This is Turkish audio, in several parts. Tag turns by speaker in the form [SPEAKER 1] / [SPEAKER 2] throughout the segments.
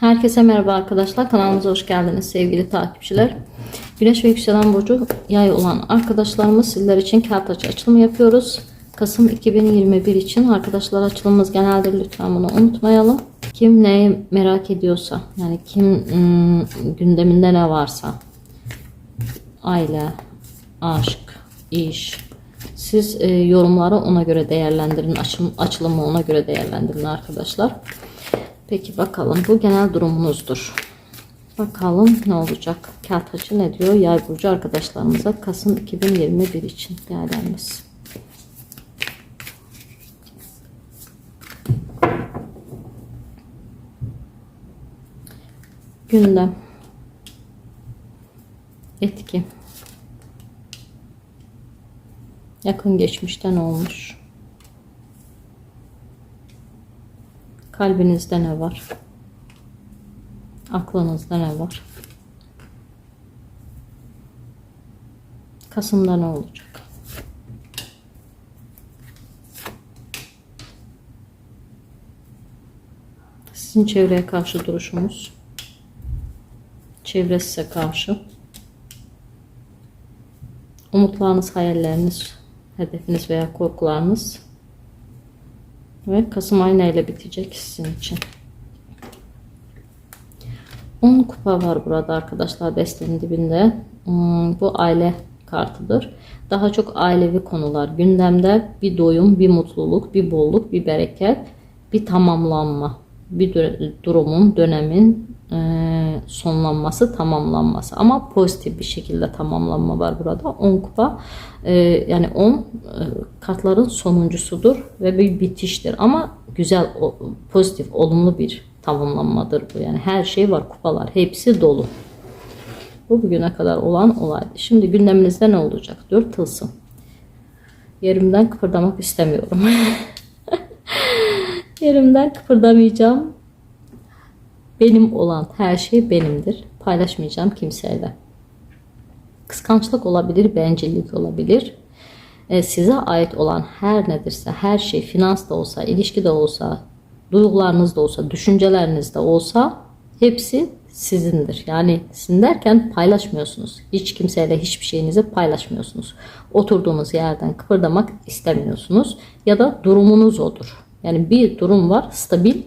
[SPEAKER 1] Herkese merhaba arkadaşlar. Kanalımıza hoş geldiniz sevgili takipçiler. Güneş ve yükselen burcu yay olan arkadaşlarımız sizler için kağıt açı açılımı yapıyoruz. Kasım 2021 için arkadaşlar açılımımız geneldir. Lütfen bunu unutmayalım. Kim neyi merak ediyorsa yani kim ım, gündeminde ne varsa aile, aşk, iş, siz e, yorumları ona göre değerlendirin. Açım, açılımı ona göre değerlendirin arkadaşlar. Peki bakalım bu genel durumunuzdur. Bakalım ne olacak? Kağıt açı ne diyor? Yay burcu arkadaşlarımıza Kasım 2021 için değerlenmesi. Gündem. Etki. Yakın geçmişten olmuş. Kalbinizde ne var? Aklınızda ne var? Kasım'da ne olacak? Sizin çevreye karşı duruşunuz. Çevre size karşı. Umutlarınız, hayalleriniz, hedefiniz veya korkularınız. Ve Kasım ayı neyle bitecek sizin için? 10 kupa var burada arkadaşlar destenin dibinde. Hmm, bu aile kartıdır. Daha çok ailevi konular gündemde. Bir doyum, bir mutluluk, bir bolluk, bir bereket, bir tamamlanma. Bir dur- durumun, dönemin sonlanması, tamamlanması. Ama pozitif bir şekilde tamamlanma var burada. 10 kupa e, yani 10 e, kartların sonuncusudur ve bir bitiştir. Ama güzel, pozitif, olumlu bir tamamlanmadır bu. Yani her şey var, kupalar hepsi dolu. Bu bugüne kadar olan olaydı. Şimdi gündeminizde ne olacak? Dört tılsım. Yerimden kıpırdamak istemiyorum. Yerimden kıpırdamayacağım. Benim olan her şey benimdir. Paylaşmayacağım kimseyle. Kıskançlık olabilir, bencillik olabilir. E, size ait olan her nedirse, her şey finans da olsa, ilişki de olsa, duygularınız da olsa, düşünceleriniz de olsa hepsi sizindir. Yani sizin derken paylaşmıyorsunuz. Hiç kimseyle hiçbir şeyinizi paylaşmıyorsunuz. Oturduğunuz yerden kıpırdamak istemiyorsunuz. Ya da durumunuz odur. Yani bir durum var stabil,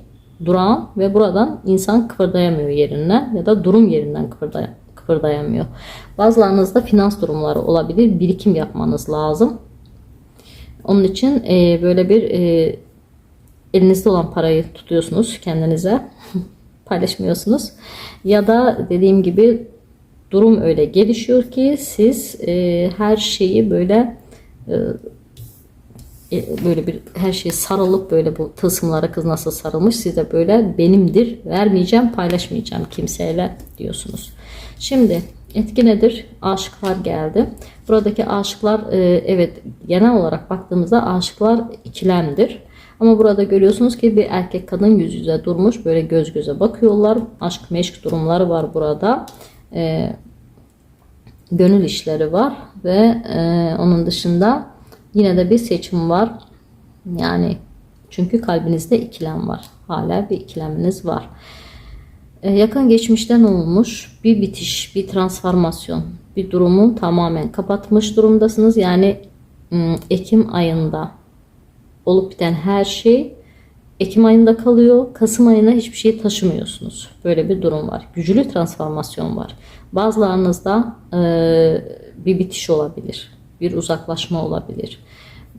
[SPEAKER 1] durağan ve buradan insan kıpırdayamıyor yerinden ya da durum yerinden kıpırday kıpırdayamıyor. Bazılarınızda finans durumları olabilir. Birikim yapmanız lazım. Onun için e, böyle bir e, elinizde olan parayı tutuyorsunuz kendinize paylaşmıyorsunuz ya da dediğim gibi durum öyle gelişiyor ki siz e, her şeyi böyle e, böyle bir her şey sarılıp böyle bu tılsımlara kız nasıl sarılmış siz de böyle benimdir vermeyeceğim paylaşmayacağım kimseyle diyorsunuz. Şimdi etki nedir? Aşıklar geldi. Buradaki aşıklar e, evet genel olarak baktığımızda aşıklar ikilemdir. Ama burada görüyorsunuz ki bir erkek kadın yüz yüze durmuş böyle göz göze bakıyorlar. Aşk meşk durumları var burada. E, gönül işleri var ve e, onun dışında yine de bir seçim var. Yani çünkü kalbinizde ikilem var. Hala bir ikileminiz var. E, yakın geçmişten olmuş bir bitiş, bir transformasyon, bir durumu tamamen kapatmış durumdasınız. Yani ım, Ekim ayında olup biten her şey Ekim ayında kalıyor. Kasım ayına hiçbir şey taşımıyorsunuz. Böyle bir durum var. Güçlü transformasyon var. Bazılarınızda e, bir bitiş olabilir. Bir uzaklaşma olabilir.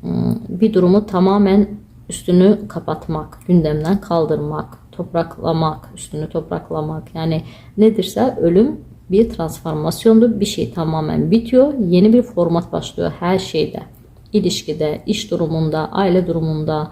[SPEAKER 1] Hmm, Bir durumu tamamen üstünü kapatmak, gündemden kaldırmak, topraklamak, üstünü topraklamak. Yani nedirse ölüm bir transformasyondur. Bir şey tamamen bitiyor. Yeni bir format başlıyor her şeyde. İlişkide, iş durumunda, aile durumunda,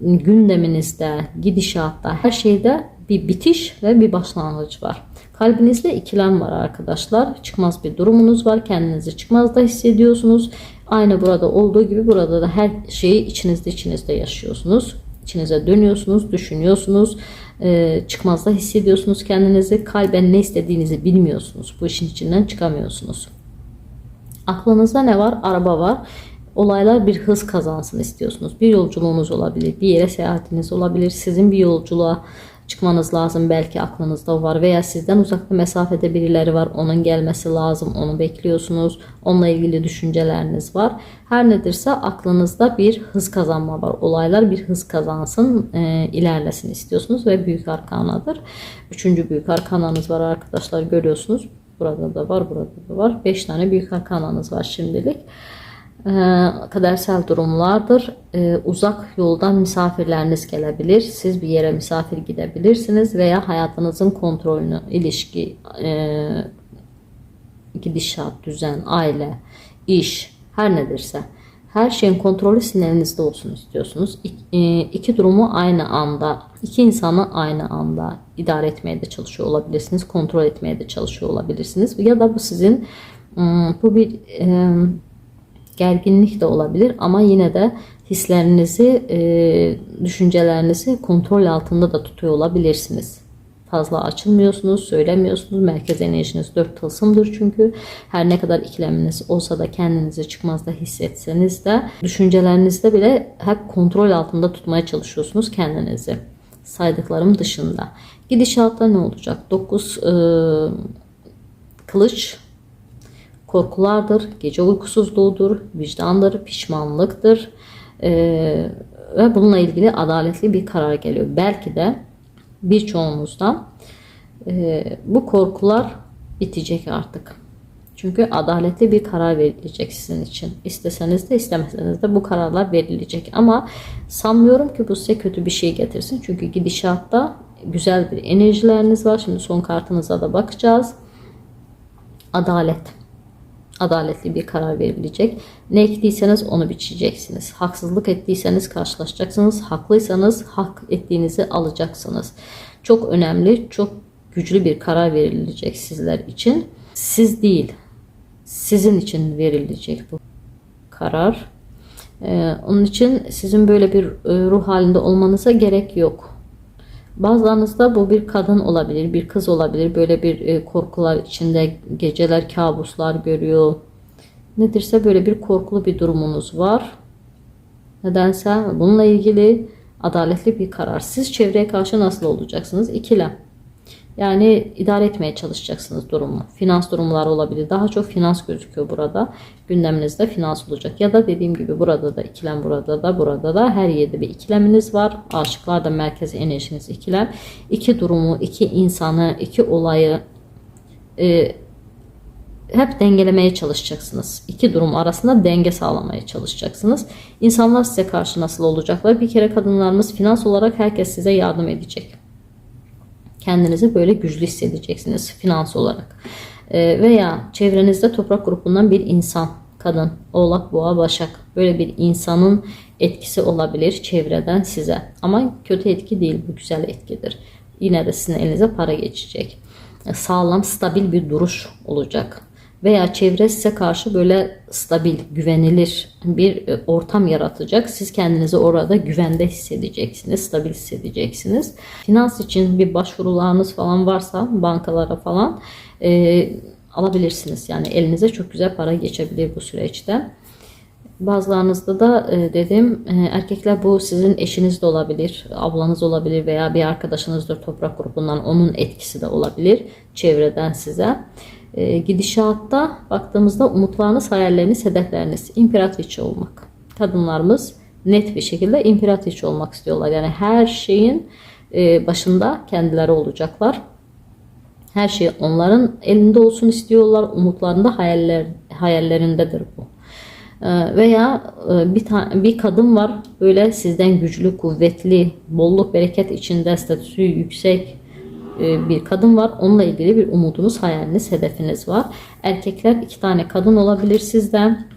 [SPEAKER 1] gündeminizde, gidişatta, her şeyde bir bitiş ve bir başlangıç var. Kalbinizde ikilem var arkadaşlar. Çıkmaz bir durumunuz var. Kendinizi çıkmazda hissediyorsunuz. Aynı burada olduğu gibi burada da her şeyi içinizde içinizde yaşıyorsunuz. İçinize dönüyorsunuz, düşünüyorsunuz. Ee, çıkmazda hissediyorsunuz kendinizi. Kalben ne istediğinizi bilmiyorsunuz. Bu işin içinden çıkamıyorsunuz. Aklınızda ne var? Araba var. Olaylar bir hız kazansın istiyorsunuz. Bir yolculuğunuz olabilir. Bir yere seyahatiniz olabilir. Sizin bir yolculuğa çıkmanız lazım. Belki aklınızda var veya sizden uzakta mesafede birileri var. Onun gelmesi lazım. Onu bekliyorsunuz. Onunla ilgili düşünceleriniz var. Her nedirse aklınızda bir hız kazanma var. Olaylar bir hız kazansın, e, ilerlesin istiyorsunuz ve büyük arkanadır. Üçüncü büyük arkananız var arkadaşlar görüyorsunuz. Burada da var, burada da var. Beş tane büyük arkananız var şimdilik. Ee, kadersel durumlardır. Ee, uzak yoldan misafirleriniz gelebilir. Siz bir yere misafir gidebilirsiniz veya hayatınızın kontrolünü, ilişki, e, gidişat, düzen, aile, iş, her nedirse her şeyin kontrolü sizin elinizde olsun istiyorsunuz. İki, e, iki durumu aynı anda, iki insanı aynı anda idare etmeye de çalışıyor olabilirsiniz, kontrol etmeye de çalışıyor olabilirsiniz. Ya da bu sizin ım, bu bir e, gerginlik de olabilir ama yine de hislerinizi, e, düşüncelerinizi kontrol altında da tutuyor olabilirsiniz. Fazla açılmıyorsunuz, söylemiyorsunuz. Merkez enerjiniz dört tılsımdır çünkü. Her ne kadar ikileminiz olsa da kendinizi çıkmazda hissetseniz de düşüncelerinizde bile hep kontrol altında tutmaya çalışıyorsunuz kendinizi. Saydıklarım dışında. Gidişatta ne olacak? 9 e, kılıç korkulardır, gece uykusuzluğudur, vicdandır, pişmanlıktır e, ve bununla ilgili adaletli bir karar geliyor. Belki de birçoğunuzdan e, bu korkular bitecek artık. Çünkü adaletli bir karar verilecek sizin için. İsteseniz de istemeseniz de bu kararlar verilecek. Ama sanmıyorum ki bu size kötü bir şey getirsin. Çünkü gidişatta güzel bir enerjileriniz var. Şimdi son kartınıza da bakacağız. Adalet adaletli bir karar verilecek. Ne ektiyseniz onu biçeceksiniz. Haksızlık ettiyseniz karşılaşacaksınız. Haklıysanız hak ettiğinizi alacaksınız. Çok önemli, çok güçlü bir karar verilecek sizler için. Siz değil, sizin için verilecek bu karar. Ee, onun için sizin böyle bir e, ruh halinde olmanıza gerek yok. Bazılarınızda bu bir kadın olabilir, bir kız olabilir. Böyle bir e, korkular içinde geceler kabuslar görüyor. Nedirse böyle bir korkulu bir durumunuz var. Nedense bununla ilgili adaletli bir karar. Siz çevreye karşı nasıl olacaksınız? İkilem. Yani idare etmeye çalışacaksınız durumu. Finans durumları olabilir. Daha çok finans gözüküyor burada. Gündeminizde finans olacak. Ya da dediğim gibi burada da ikilem, burada da, burada da her yerde bir ikileminiz var. Aşıklar da merkez enerjiniz ikilem. İki durumu, iki insanı, iki olayı e, hep dengelemeye çalışacaksınız. İki durum arasında denge sağlamaya çalışacaksınız. İnsanlar size karşı nasıl olacaklar? Bir kere kadınlarımız finans olarak herkes size yardım edecek kendinizi böyle güçlü hissedeceksiniz finans olarak. E, veya çevrenizde toprak grubundan bir insan, kadın, oğlak, boğa, başak böyle bir insanın etkisi olabilir çevreden size. Ama kötü etki değil bu güzel etkidir. Yine de sizin elinize para geçecek. Sağlam, stabil bir duruş olacak veya çevre size karşı böyle stabil, güvenilir bir e, ortam yaratacak. Siz kendinizi orada güvende hissedeceksiniz, stabil hissedeceksiniz. Finans için bir başvurularınız falan varsa bankalara falan e, alabilirsiniz. Yani elinize çok güzel para geçebilir bu süreçte. Bazılarınızda da e, dedim e, erkekler bu sizin eşiniz de olabilir, ablanız olabilir veya bir arkadaşınızdır toprak grubundan onun etkisi de olabilir çevreden size e, gidişatta baktığımızda umutlarınız, hayalleriniz, hedefleriniz imparatriçe olmak. Kadınlarımız net bir şekilde imparatriçe olmak istiyorlar. Yani her şeyin e, başında kendileri olacaklar. Her şey onların elinde olsun istiyorlar. Umutlarında, hayaller, hayallerindedir bu. E, veya e, bir, bir kadın var böyle sizden güçlü, kuvvetli, bolluk, bereket içinde statüsü yüksek, bir kadın var. Onunla ilgili bir umudunuz, hayaliniz, hedefiniz var. Erkekler iki tane kadın olabilir sizden.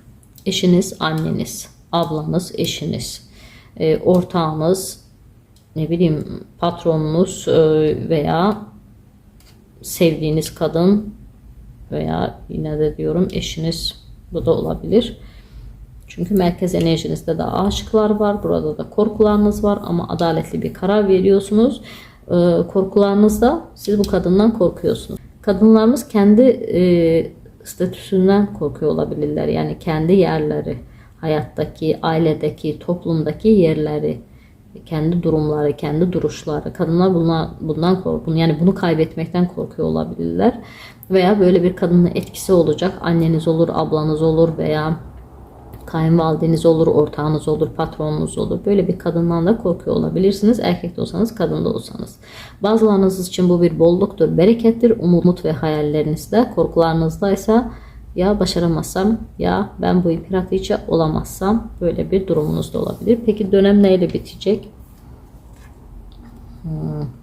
[SPEAKER 1] Eşiniz, anneniz, ablanız, eşiniz, e, ortağınız, ne bileyim patronunuz e, veya sevdiğiniz kadın veya yine de diyorum eşiniz bu da olabilir. Çünkü merkez enerjinizde de aşıklar var. Burada da korkularınız var ama adaletli bir karar veriyorsunuz. Ee, korkularınızda siz bu kadından korkuyorsunuz. Kadınlarımız kendi e, statüsünden korkuyor olabilirler. Yani kendi yerleri, hayattaki, ailedeki, toplumdaki yerleri kendi durumları, kendi duruşları. Kadınlar bunlar, bundan korkun yani bunu kaybetmekten korkuyor olabilirler. Veya böyle bir kadının etkisi olacak. Anneniz olur, ablanız olur veya kayınvalideniz olur, ortağınız olur, patronunuz olur. Böyle bir kadından da korkuyor olabilirsiniz. Erkek de olsanız, kadın da olsanız. Bazılarınız için bu bir bolluktur, berekettir. Umut ve hayallerinizde, korkularınızdaysa ya başaramazsam ya ben bu imparatoriçe olamazsam böyle bir durumunuz da olabilir. Peki dönem neyle bitecek? Hmm.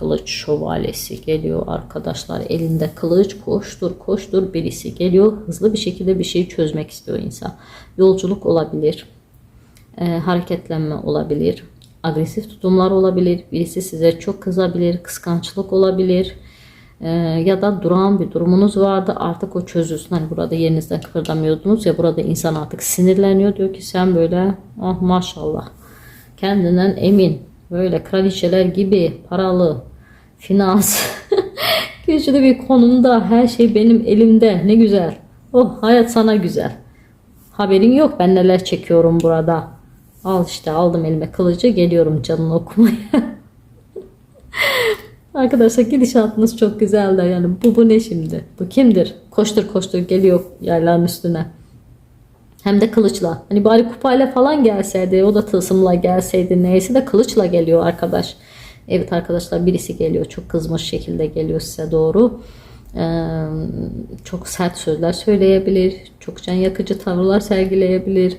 [SPEAKER 1] Kılıç şövalyesi geliyor arkadaşlar. Elinde kılıç koştur koştur birisi geliyor. Hızlı bir şekilde bir şeyi çözmek istiyor insan. Yolculuk olabilir. e, hareketlenme olabilir. Agresif tutumlar olabilir. Birisi size çok kızabilir. Kıskançlık olabilir. E, ya da durağan bir durumunuz vardı. Artık o çözülsün. Hani burada yerinizden kıpırdamıyordunuz ya burada insan artık sinirleniyor. Diyor ki sen böyle ah maşallah kendinden emin böyle kraliçeler gibi paralı finans güçlü bir konumda her şey benim elimde ne güzel oh hayat sana güzel haberin yok ben neler çekiyorum burada al işte aldım elime kılıcı geliyorum canını okumaya Arkadaşlar gidişatınız çok güzel de yani bu bu ne şimdi? Bu kimdir? Koştur koştur geliyor yayların üstüne. Hem de kılıçla. Hani bari kupayla falan gelseydi o da tılsımla gelseydi neyse de kılıçla geliyor arkadaş. Evet arkadaşlar birisi geliyor çok kızmış şekilde geliyor size doğru. Ee, çok sert sözler söyleyebilir. Çok can yakıcı tavırlar sergileyebilir.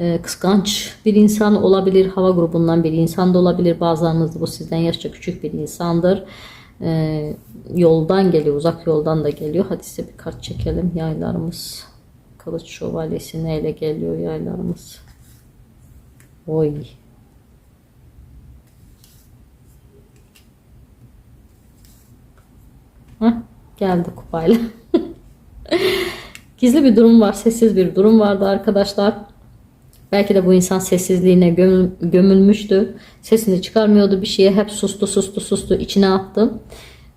[SPEAKER 1] Ee, kıskanç bir insan olabilir. Hava grubundan bir insan da olabilir. Bazılarınız bu sizden yaşça küçük bir insandır. Ee, yoldan geliyor. Uzak yoldan da geliyor. Hadi size bir kart çekelim. Yaylarımız. Kılıç şövalyesi neyle geliyor yaylarımız. Oy. Geldi kupayla. Gizli bir durum var. Sessiz bir durum vardı arkadaşlar. Belki de bu insan sessizliğine gömül, gömülmüştü. Sesini çıkarmıyordu bir şeye. Hep sustu sustu sustu içine attı.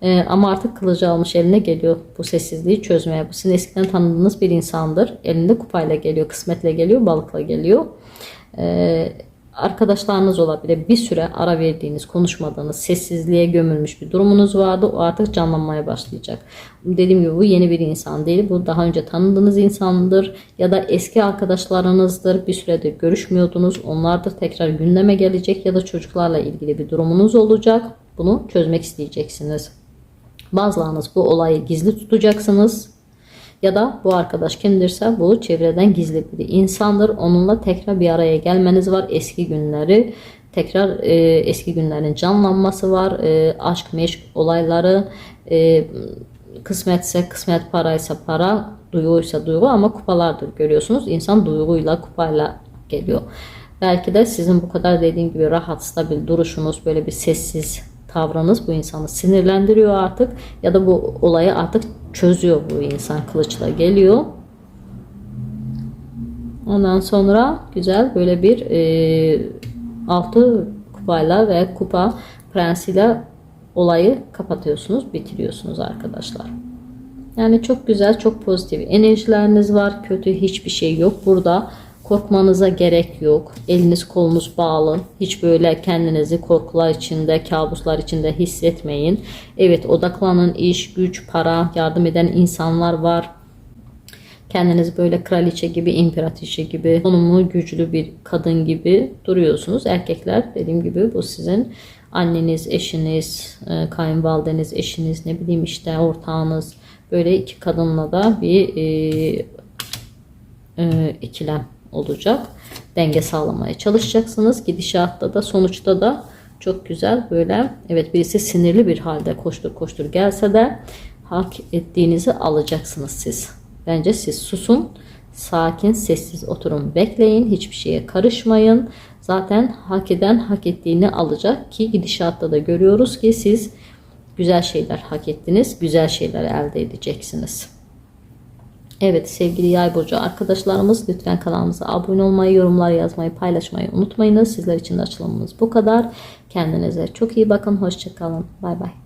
[SPEAKER 1] Ee, ama artık kılıcı almış eline geliyor bu sessizliği çözmeye. Bu sizin eskiden tanıdığınız bir insandır. Elinde kupayla geliyor, kısmetle geliyor, balıkla geliyor. Ee, arkadaşlarınız olabilir. Bir süre ara verdiğiniz, konuşmadığınız, sessizliğe gömülmüş bir durumunuz vardı. O artık canlanmaya başlayacak. Dediğim gibi bu yeni bir insan değil. Bu daha önce tanıdığınız insandır ya da eski arkadaşlarınızdır. Bir süredir görüşmüyordunuz. Onlardır tekrar gündeme gelecek ya da çocuklarla ilgili bir durumunuz olacak. Bunu çözmek isteyeceksiniz. Bazılarınız bu olayı gizli tutacaksınız. Ya da bu arkadaş kimdirse bu çevreden gizli bir insandır. Onunla tekrar bir araya gelmeniz var. Eski günleri tekrar e, eski günlerin canlanması var. E, aşk meşk olayları e, kısmetse kısmet paraysa para duyguysa duygu ama kupalardır görüyorsunuz. İnsan duyguyla kupayla geliyor. Belki de sizin bu kadar dediğim gibi rahat stabil duruşunuz böyle bir sessiz tavrınız bu insanı sinirlendiriyor artık ya da bu olayı artık çözüyor bu insan kılıçla geliyor. Ondan sonra güzel böyle bir e, altı kupayla ve kupa prensiyle olayı kapatıyorsunuz, bitiriyorsunuz arkadaşlar. Yani çok güzel, çok pozitif enerjileriniz var. Kötü hiçbir şey yok burada. Korkmanıza gerek yok. Eliniz kolunuz bağlı. Hiç böyle kendinizi korkular içinde, kabuslar içinde hissetmeyin. Evet odaklanın iş, güç, para, yardım eden insanlar var. Kendiniz böyle kraliçe gibi, imparatriçe gibi, konumlu güçlü bir kadın gibi duruyorsunuz. Erkekler dediğim gibi bu sizin anneniz, eşiniz, e, kayınvalideniz, eşiniz, ne bileyim işte ortağınız. Böyle iki kadınla da bir e, e, ikilem olacak. Denge sağlamaya çalışacaksınız. Gidişatta da sonuçta da çok güzel böyle evet birisi sinirli bir halde koştur koştur gelse de hak ettiğinizi alacaksınız siz. Bence siz susun. Sakin, sessiz oturun, bekleyin. Hiçbir şeye karışmayın. Zaten hak eden hak ettiğini alacak ki gidişatta da görüyoruz ki siz güzel şeyler hak ettiniz. Güzel şeyler elde edeceksiniz. Evet sevgili yay burcu arkadaşlarımız lütfen kanalımıza abone olmayı, yorumlar yazmayı, paylaşmayı unutmayınız. Sizler için de açılımımız bu kadar. Kendinize çok iyi bakın. Hoşçakalın. Bay bay.